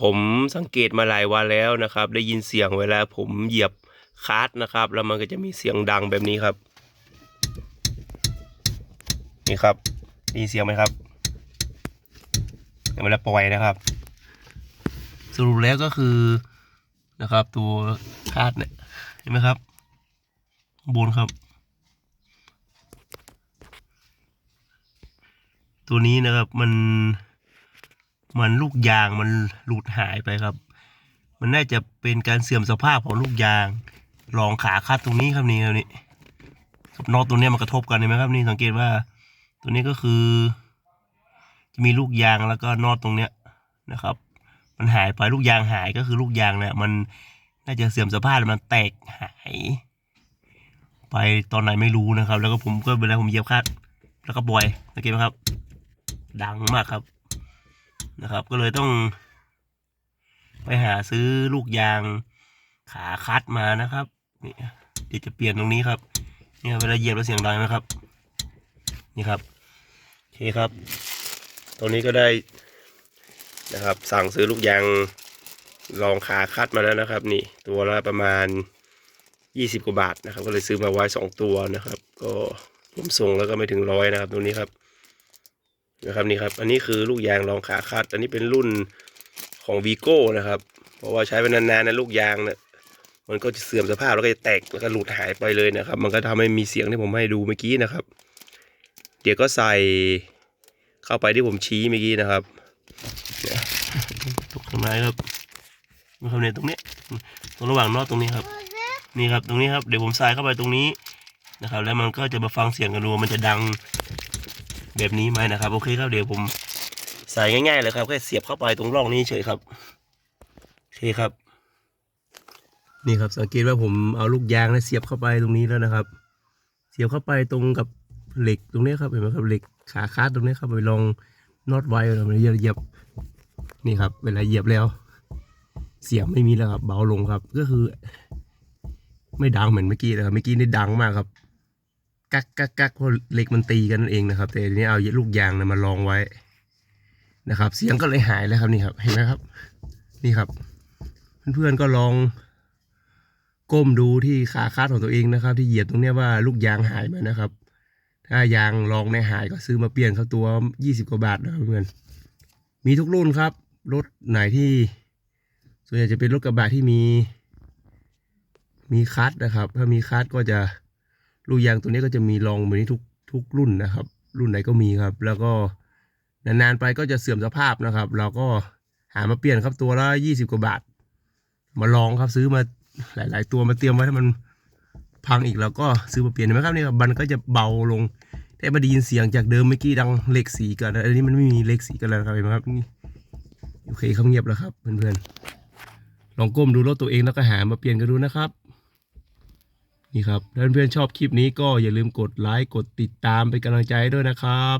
ผมสังเกตมาหลายวันแล้วนะครับ ได้ยินเสียงเวลาผมเหยียบคาร์ดนะครับ แล้วมันก็จะมีเสียงดังแบบนี้ครับ นี่ครับได้ยินเสียงไหมครับเวลาปล่อยนะครับ สรุปแล้วก็คือนะครับ ตัวคาดเนี่ยเห็นไหมครับบนครับ ตัวนี้นะครับมัน มันลูกยางมันหลุดหายไปครับ มันน่าจะเป็นการเสื่อมสภาพของลูกยางรองขาคาดตรงนี้ครับนี่ครับนี่กับนอตตัวนี้มันกระทบกันเห็นไหมครับนี่สังเกตว่า ตัวนี้ก็คือ จะมีลูกยางแล้วก็นอตตรงเนี้ยนะครับ มันหายไปลูกยางหายก็คือลูกยางเนี่ยมันน่าจะเสื่อมสภาพมันแตกหาย ไปตอนไหนไม่รู้นะครับ แล้วก็ผมก็เวลาผมเหยียบคาดแล้วก็บอยสังเกตไหมครับ ดังมากครับ นะครับ ก็เลยต้อง ไปหาซื้อลูกยางขาคัดมานะครับนี่เดี๋ยวจะเปลี่ยนตรงนี้ครับนี่ครับเวลาเหยียบแล้วเสียงดังนะครับ นี่ครับโอเคครับ ตรงนี้ก็ได้นะครับ สั่งซื้อลูกยางรองขาคัดมาแล้วนะครับ นี่ตัวละประมาณยี่สิบกว่าบาทนะครับ ก็เลยซื้อมาไว้สองตัวนะครับ ก็ผมส่งแล้วก็ไม่ถึงร้อยนะครับ ตรงนี้ครับ นะครับนี่ครับ อันนี้คือลูกยางรองขาคัด อันนี้เป็นรุ่นของวีโก้นะครับ เพราะว่าใช้ไปนานๆนะลูกยางเนี่ยมันก็จะเสื่อมสภาพแล้วก็จะแตกแล้วก็หลุดหายไปเลยนะครับ มันก็ทำให้มีเสียงที่ผมให้ดูเมื่อกี้นะครับ เดี๋ยวก็ใส่เข้าไปที่ผมชี้เมื่อกี้นะครับตกข้างในครับมันเข้าในตรงนี้ตรงระหว่างนอตตรงนี้ครับ นี่ครับตรงนี้ครับเดี๋ยวผมใส่เข้าไปตรงนี้นะครับ แล้วมันก็จะมาฟังเสียงกันดูว่ามันจะดัง แบบนี้ไหมนะครับ โอเคครับเดี๋ยวผมใส่ง่ายๆเลยครับแค่เสียบเข้าไปตรงร่องนี้เฉยครับโอเคครับ นี่ครับสังเกตว่าผมเอาลูกยางนะเสียบเข้าไปตรงนี้แล้วนะครับ เสียบเข้าไปตรงกับเหล็กตรงนี้ครับเห็นไหมครับเหล็กขาคาดตรงนี้ครับไปลองน็อตไว้เราเหยียบนี่ครับ เวลาเหยียบแล้ว เสียงไม่มีแล้วครับ เบาลงครับ ก็คือ ไม่ดังเหมือนเมื่อกี้นะครับเมื่อกี้นี่ดังมากครับ กักกักกักเพราะเหล็กมันตีกันนั่นเองนะครับ แต่ทีนี้เอาลูกยางนะมาลองไว้นะครับ เสียงก็เลยหายแล้วครับนี่ครับเห็นไหมครับ นี่ครับ เพื่อนๆก็ลองก้มดูที่ขาคาดของตัวเองนะครับ ที่เหยียบตรงเนี้ยว่าลูกยางหายไหมนะครับ ถ้ายางลองในหายก็ซื้อมาเปลี่ยนเขาตัวยี่สิบกว่าบาทนะครับเพื่อนมีทุกรุ่นครับรถไหนที่ ส่วนใหญ่จะเป็นรถกระบะที่มี มีคัดนะครับ ถ้ามีคัดก็จะ ลูกยางตัวนี้ก็จะมีรองเหมือนนี้ทุกทุกรุ่นนะครับ รุ่นไหนก็มีครับ แล้วก็นานๆไปก็จะเสื่อมสภาพนะครับ เราก็หามาเปลี่ยนครับตัวละยี่สิบกว่าบาท มาลองครับซื้อมาหลาย ๆ ตัวมาเตรียมไว้ถ้ามันพังอีกเราก็ซื้อมาเปลี่ยนนไหมครับนี่ครับมันก็จะเบาลงแต่มาได้ยินเสียงจากเดิมเมื่อกี้ดังเลขสีกันอันนี้มันไม่มีเลขสีกันแล้วครับเห็นไหมครับนี่โอเคเขาเงียบแล้วครับเพื่อนๆลองก้มดูรถตัวเองแล้วก็หามาเปลี่ยนกันดูนะครับ นี่ครับถ้าเพื่อนๆชอบคลิปนี้ก็อย่าลืมกดไลค์กดติดตามเป็นกำลังใจด้วยนะครับ